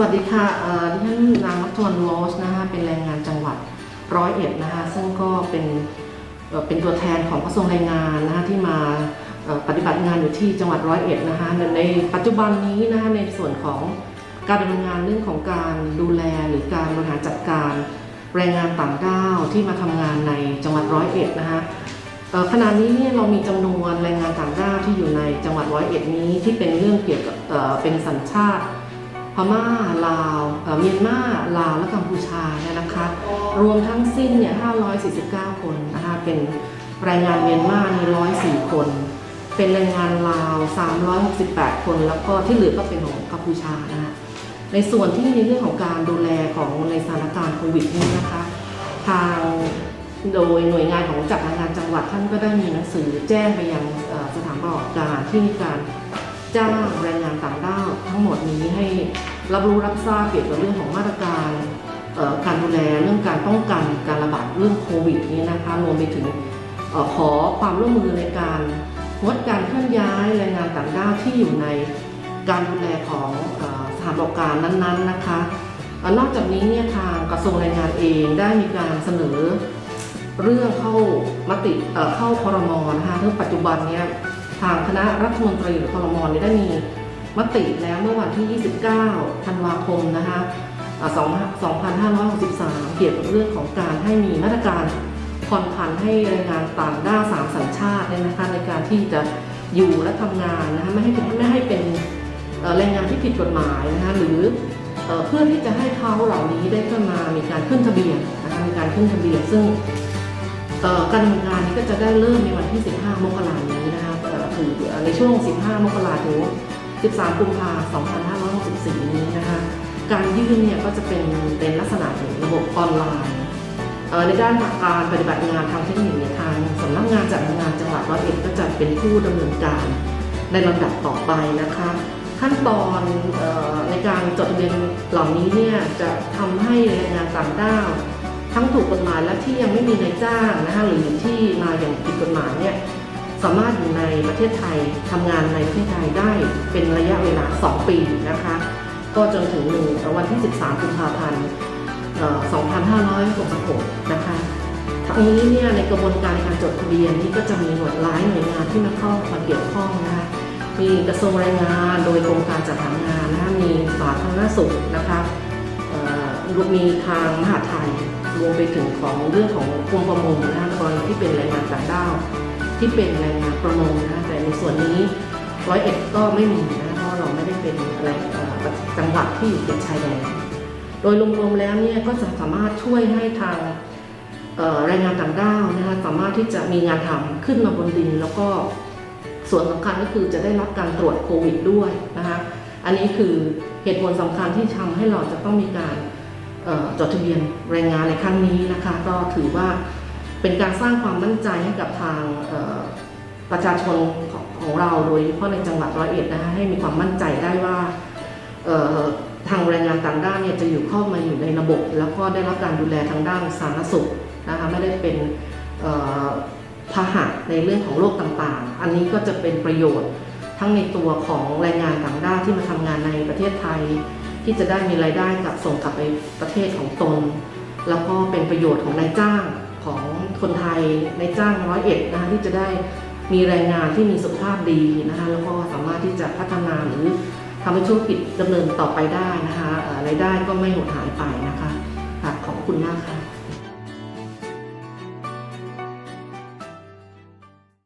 วัสดีค่ะเอ่อดิฉันนางรัตนวรรณโรสนะคะเป็นแรงงานจังหวัดร้อยเอ็ดนะคะซึ่งก็เป็นเป็นตัวแทนของกระทรวงแรงงานนะคะที่มาปฏิบัติงานอยู่ที่จังหวัดร้อยเอ็ดนะคะในปัจจุบันนี้นะคะในส่วนของการดำเนินงานเรื่องของการดูแลหรือการบริหารจัดการแรงงานต่างด้าวที่มาทำงานในจังหวัดร้อยเอ็ดนะคะขณะนี้เนี่ยเรามีจำนวนแรงงานต่างด้าวที่อยู่ในจังหวัดร้อยเอ็ดนี้ที่เป็นเรื่องเกี่ยวกับเป็นสัญชาติ พม่าลาวเมียนมาลาวและกัมพูชาเนี่ยนะคะ รวมทั้งสิ้นเนี่ย549 คนนะคะเป็นแรงงานเมียนมานี่104 คน เป็นแรงงานลาว 368 คน แล้วก็ที่เหลือก็เป็นของกัมพูชานะคะในส่วนที่ในเรื่องของการดูแลของในสถานการณ์โควิดนี้นะคะ ทางโดยหน่วยงานของจัดงานจังหวัดท่านก็ได้มีหนังสือแจ้งไปยังสถานประกอบการที่มีการ จ้างแรงงานต่างด้าวทั้งหมดนี้ให้รับรู้รับทราบเกี่ยวกับเรื่องของมาตรการการดูแลเรื่องการป้องกันการระบาดเรื่องโควิดนี้นะคะรวมไปถึงขอความร่วมมือในการงดการเคลื่อนย้ายแรงงานต่างด้าวที่อยู่ในการดูแลของสถานประกอบการนั้นๆนะคะนอกจากนี้เนี่ยทางกระทรวงแรงงานเองได้มีการเสนอเรื่องเข้ามติเข้าครมนะคะซึ่งปัจจุบันเนี่ย ทางคณะรัฐมนตรีหรือคอรมอนได้มีมติแล้วเมื่อวันที่ 29 ธันวาคมนะคะ 2,563 เกี่ยวกับเรื่องของการให้มีมาตรการผ่อนผันให้แรงงานต่างด้าวสามสัญชาติเนี่ยนะคะในการที่จะอยู่และทำงานนะคะไม่ให้เป็นไม่ให้เป็นแรงงานที่ผิดกฎหมายนะคะหรือเอเพื่อที่จะให้เขาเหล่านี้ได้ขึ้นมามีการขึ้นทะเบียนนะคะมีการขึ้นทะเบียนซึ่งการดำเนินงานนี้ก็จะได้เริ่มในวันที่ 15 มกราคมนี้นะคะ คือในช่วง 15 มกราคมถึง 13 กุมภาพันธ์ 2564 นี้นะคะ การยื่นเนี่ยก็จะเป็นเป็นลักษณะของระบบออนไลน์ในด้านการปฏิบัติงานทางเทคนิคเนี่ยทางสำนักงานจัดงานจังหวัดร้อยเอ็ดก็จะเป็นผู้ดำเนินการในลำดับต่อไปนะคะ ขั้นตอนออในการจดทะเบียนเหล่านี้เนี่ยจะทำให้แรงงานต่างด้าวทั้งถูกกฎหมายและที่ยังไม่มีนายจ้างนะคะหรือที่มาอย่างผิดกฎหมายเนี่ย สามารถอยู่ในประเทศไทยทำงานในประเทศไทยได้เป็นระยะเวลา 2 ปีนะคะ ก็จนถึงหนึ่งวันที่ 13 กุมภาพันธ์เอ่อ2566 นะคะทั้งนี้เนี่ยในกระบวนการการจดทะเบียนนี่ก็จะมีหน่วยหลายหน่วยงานที่มาเข้ามาเกี่ยวข้องนะคะมีกระทรวงแรงงานโดยกรมการจัดหางานนะคะมีสาธารณสุขนะคะรวมมีทางมหาไทยรวมไปถึงของเรื่องของกรมประมงนะคะกรณีที่เป็นแรงงานต่างด้าว ที่เป็นแรงงานประมงนะแต่ในส่วนนี้ร้อยเอ็ดก็ไม่มีนะเพราะเราไม่ได้เป็นอะไรจังหวัดที่อยู่เป็นชายแดนโดยรวมๆแล้วเนี่ยก็จะสามารถช่วยให้ทางแรงงานต่างด้าวนะคะสามารถที่จะมีงานทำขึ้นมาบนดิน แล้วก็ส่วนสำคัญก็คือจะได้รับการตรวจโควิดด้วยนะคะอันนี้คือเหตุผลสำคัญที่ทำให้เราจะต้องมีการจดทะเบียนแรงงานในครั้งนี้นะคะ ก็ถือว่า เป็นการสร้างความมั่นใจให้กับทางประชาชนของของเราโดยเฉพาะในจังหวัดร้อยเอ็ดนะคะให้มีความมั่นใจได้ว่าทางแรงงานต่างด้าวเนี่ยจะอยู่เข้ามาอยู่ในระบบ แล้วก็ได้รับการดูแลทางด้านสาธารณสุขนะคะไม่ได้เป็นเอ่อพาหะในเรื่องของโรคต่างๆ อันนี้ก็จะเป็นประโยชน์ทั้งในตัวของแรงงานต่างด้าวที่มาทำงานในประเทศไทย ที่จะได้มีรายได้กลับส่งกลับไปประเทศของตน แล้วก็เป็นประโยชน์ของนายจ้าง ของคนไทยในจ้างร้อยเอ็ดนะคะที่จะได้มีแรงงานที่มีสุขภาพดีนะคะแล้วก็สามารถที่จะพัฒนาหรือทำให้ธุรกิจดำเนินต่อไปได้นะคะอ่อรายได้ก็ไม่หดหายไปนะคะขอบคุณมากค่ะ